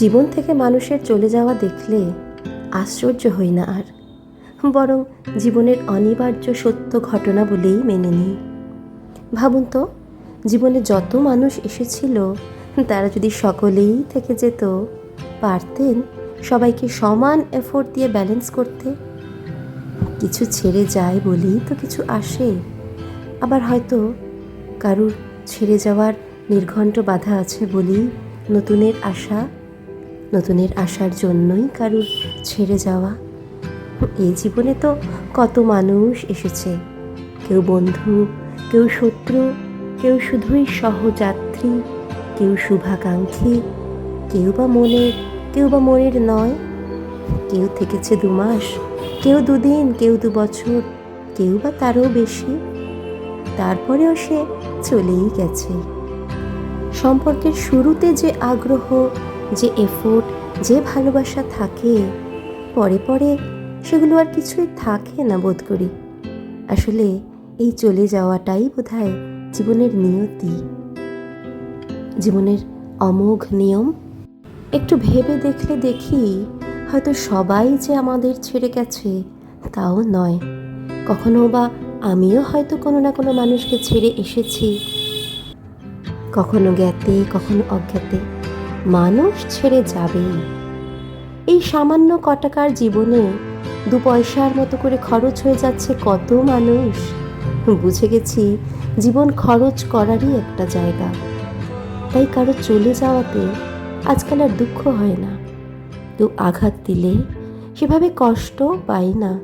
জীবন থেকে মানুষের চলে যাওয়া দেখলে আশ্চর্য হই না আর। বরং জীবনের অনিবার্য সত্য ঘটনা বলেই মেনে নিই। ভাবুন তো, জীবনে যত মানুষ এসেছিল, তারা যদি সকলেই থেকে যেত, পারতেন সবাইকে সমান এফোর্ট দিয়ে ব্যালেন্স করতে। কিছু ছেড়ে যায় বলেই তো কিছু আসে। আবার হয়তো কারুর ছেড়ে যাওয়ার নির্ঘণ্ট বাধা আছে বলেই নতুনের আশা নতুনের আসার জন্যই কারুর ছেড়ে যাওয়া। এই জীবনে তো কত মানুষ এসেছে। কেউ বন্ধু, কেউ শত্রু, কেউ শুধুই সহযাত্রী, কেউ শুভাকাঙ্ক্ষী, কেউ বা মনের কেউ বা মনের নয়। কেউ থেকেছে দু মাস, কেউ দুদিন কেউ দু বছর, কেউ বা তারও বেশি। তারপরেও সে চলেই গেছে। সম্পর্কের শুরুতে যে আগ্রহ যে এফোর্ট যে ভালোবাসা থাকে, পরে পরে সেগুলো আর কিছুই থাকে না বোধ করি। আসলে এই চলে যাওয়াটাই বোধহয় জীবনের নিয়তি। জীবনের অমোঘ নিয়ম? একটু ভেবে দেখলে দেখি হয়তো সবাই যে আমাদের ছেড়ে গেছে তাও নয়। কখনো বা আমিও হয়তো কোনো না কোনো মানুষকে ছেড়ে এসেছি। কখনো জ্ঞাতে, কখনো অজ্ঞাতে। মানুষ ছেড়ে যাবেই। এই সামান্য কটাকার জীবনে দু পয়সার মতো করে খরচ হয়ে যাচ্ছে কত মানুষ। বুঝে গেছি জীবন খরচ করারই একটা জায়গা। তাই কারও চলে যাওয়াতে আজকাল আর দুঃখ হয় না। কেউ আঘাত দিলে সেভাবে কষ্ট পাই না।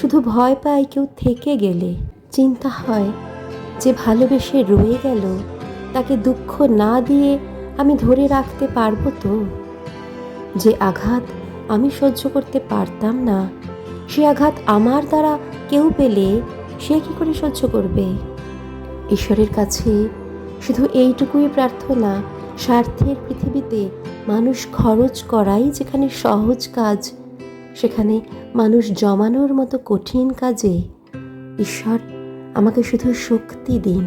শুধু ভয় পাই কেউ থেকে গেলে। চিন্তা হয় যে ভালোবেসে রয়ে গেল, তাকে দুঃখ না দিয়ে আমি ধরে রাখতে পারব তো? যে আঘাত আমি সহ্য করতে পারতাম না, সে আঘাত আমার দ্বারা কেউ পেলে সে কি করে সহ্য করবে? ঈশ্বরের কাছে শুধু এইটুকুই প্রার্থনা, স্বার্থের পৃথিবীতে মানুষ খরচ করাই যেখানে সহজ কাজ, সেখানে মানুষ জমানোর মতো কঠিন কাজে ঈশ্বর আমাকে শুধু শক্তি দিন।